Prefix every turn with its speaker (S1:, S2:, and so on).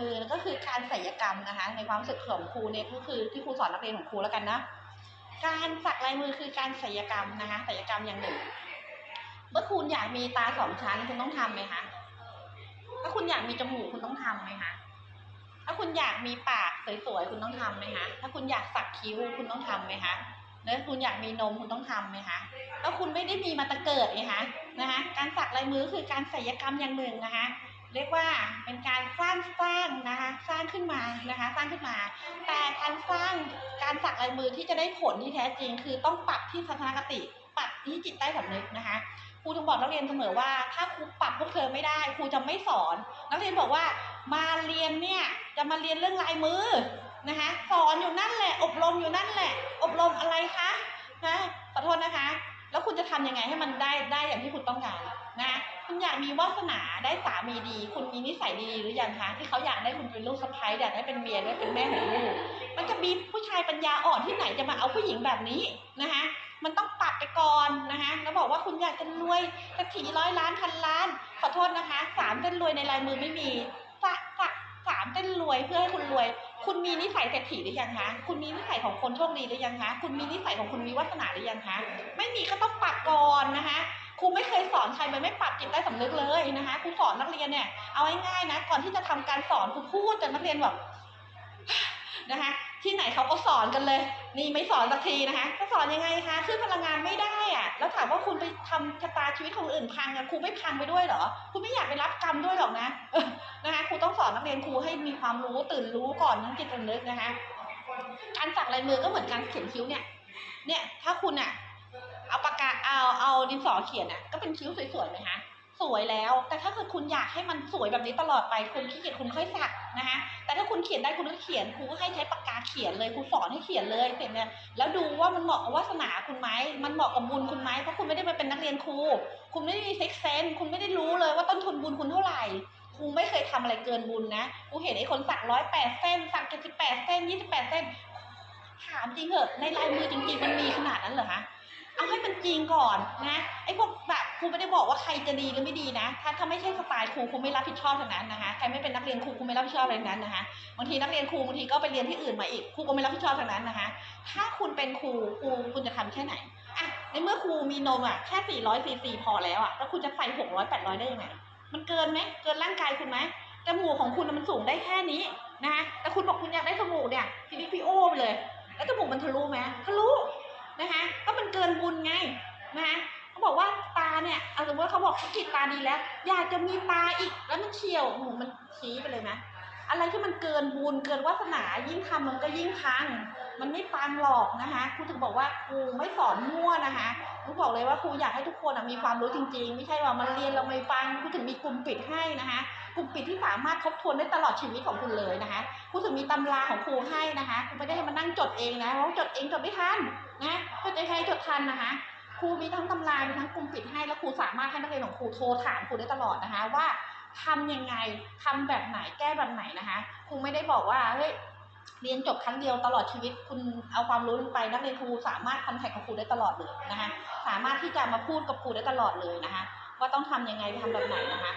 S1: มือก็คือการศัลยกรรมนะคะ ในความรู้สึกของครูเนี่ยก็คือที่ครูสอนนักเรียนของครูแล้วกันนะการสักลายมือคือการศัลยกรรมนะคะศัลยกรรมอย่างหนึ่ง เมื่อคุณอยากมีตาสองชั้นคุณต้องทำไหมคะถ้าคุณอยากมีจมูกคุณต้องทำไหมคะถ้าคุณอยากมีปากสวยๆคุณต้องทำไหมคะถ้าคุณอยากสักคิ้วคุณต้องทำไหมคะแล้วคุณอยากมีนมคุณต้องทำไหมคะแล้วคุณไม่ได้มีมาแตะเกิดไงคะนะคะ การสักลายมือคือการศัลยกรรมอย่างหนึ่งนะคะ เรียกว่าเป็นการสร้างสร้างนะคะสร้างขึ้นมานะคะสร้างขึ้นมา แต่การสร้างการสักลายมือที่จะได้ผลที่แท้จริง คือต้องปรับที่ทัศนคติปรับที่จิตใต้สำนึกนะคะครูถึงบอกนักเรียนเสมอว่า ถ้าครูปรับพวกเธอไม่ได้ครูจะไม่สอน นักเรียนบอกว่ามาเรียนเนี่ยจะมาเรียนเรื่องลายมือนะคะสอนอยู่นั่นแหละ อบรมอยู่นั่นแหละ อบรมอะไรคะนะขอโทษนะคะ แล้วคุณจะทำยังไงให้มันได้ได้อย่างที่คุณต้องการนะคุณอย มีวาสนาได้สามีดี คุณมีนิสัยดีหรือยังคะที่เขาอยากได้คุณเป็นลูกสะใภ้อยากได้เป็นเมียได้เป็นแม่ของลูกมันจะมีผู้ชายปัญญาอ่อนที่ไหนจะมาเอาผู้หญิงแบบนี้นะคะมันต้องปรับไปก่อนนะคะแล้วบอกว่าคุณอยากจะรวยสักทีร้อยล้านพันล้าน ขอโทษนะคะสามเส้นรวยในลายมือไม่มีสักสักสามเส้นรวยเพื่อให้คุณรวย คุณมีนิสัยเศรษฐีหรือยังคะคุณมีนิสัยของคนโชคดีหรือยังคะคุณมีนิสัยของคุณมีวาสนาหรือยังคะไม่มีก็ต้องปรับก่อน อนใครมันไม่ปรับจิตใต้สำนึกเลยนะคะครูสอนนักเรียนเนี่ยเอาง่ายๆนะก่อนที่จะทำการสอนครูพูดจนนักเรียนแบบนะคะที่ไหนเขาก็สอนกันเลย นี่ไม่สอนสักทีนะคะจะสอนยังไงคะขึ้นพลังงานไม่ได้อะแล้วถามว่าคุณไปทำชะตาชีวิตของคนอื่นพังอะครูไม่พังไปด้วยเหรอคุณไม่อยากไปรับกรรมด้วยหรอกนะนะคะครูต้องสอนนักเรียนครูให้มีความรู้ตื่นรู้ก่อนทั้งจิตสำนึกนะคะ การสักลายมือก็เหมือนการเขียนคิ้วเนี่ย เนี่ยถ้าคุณอะ ดินสอเขียนอะก็เป็นคิ้วสวยๆไหมคะสวยแล้ว แต่ถ้าเกิดคุณอยากให้มันสวยแบบนี้ตลอดไปคุณขี้เกียจคุณค่อยสักนะคะแต่ถ้าคุณเขียนได้คุณก็เขียนครูก็ให้ใช้ปากกาเขียนเลยครูสอนให้เขียนเลยเสร็จเนี่ยแล้วดูว่ามันเหมาะกับวาสนาคุณไหมมันเหมาะกับบุญคุณไหมเพราะคุณไม่ได้มาเป็นนักเรียนครูคุณไม่ได้มีเซ็กเซนคุณไม่ได้รู้เลยว่าต้นทุนบุญคุณเท่าไหร่ครูไม่เคยทำอะไรเกินบุญนะ ครูเห็นไอ้คนสักร้อยแปดเส้น สักเจ็ดสิบแปดเส้นยี่สิบแปดเส้น ถามจริงเหอะในลายมือจริง ๆ มันมีขนาดนั้นเหรอคะเอาให้มันจริงก่อนนะไอ้พวกแบบครูไม่ได้บอกว่าใครจะดีหรือไม่ดีนะ ถ้าถ้าไม่ใช่สไตล์ครูครูไม่รับผิดชอบทั้งนั้นนะคะใครไม่เป็นนักเรียนครูครูไม่รับผิดชอบอะไรทั้งนั้นนะคะบางทีนักเรียนครูบางทีก็ไปเรียนที่อื่นมาอีกครูก็ไม่รับผิดชอบทั้งนั้นนะคะ ถ้าคุณเป็นครูครูคุณจะทำแค่ไหนอะในเมื่อครูมีนมอะแค่400ซีซีพอแล้วอะแล้วคุณจะใส่600 800ได้ยังไงมันเกินไหมเกินร่างกายคุณไหมจมูกของคุณมันสูงได้แค่นี้นะคะแต่คุณบอกคุณอยากได้จมูกเนี่ย มันทะลุไหมทะลุนะคะ ก็มันเกินบุญไงนะคะเขาบอกว่าตาเนี่ยเอาสมมติเขาบอกเขาขีดตาดีแล้ว อยากจะมีตาอีกแล้วมันเฉียวโอ้โหมันชี้ไปเลยนะอะไรที่มันเกินบุญเกินวาสนายิ่งทำมันก็ยิ่งพัง มันไม่ปังหรอกนะคะครูถึงบอกว่าครูไม่สอนมั่วนะคะครูบอกเลยว่าครูอยากให้ทุกคนมีความรู้จริง ๆ ไม่ใช่ว่ามันเรียนเราไม่ฟังครูถึงมีกลุ่มปิดให้นะคะ กลุ่มปิดที่สามารถทบทวนได้ตลอดชีวิตของคุณเลยนะคะครูถึงมีตำราของครูให้นะคะครูไม่ได้ให้มานั่งจดเองนะเพราะจดเองจดไม่ทันนะจดเองใครจดทันนะคะครูมีทั้งตำรามีทั้งกลุ่มปิดให้แล้วครูสามารถให้นักเรียนของครูโทรถามครูได้ตลอดนะคะว่าทำยังไงทำแบบไหนแก้แบบไหนนะคะครูไม่ได้บอกว่าเฮ้ยเรียนจบครั้งเดียวตลอดชีวิตคุณเอาความรู้ลงไปนักเรียนครูสามารถคอนแทคกับครูได้ตลอดเลยนะคะสามารถที่จะมาพูดกับครูได้ตลอดเลยนะคะว่าต้องทำยังไงทำแบบไหนนะคะ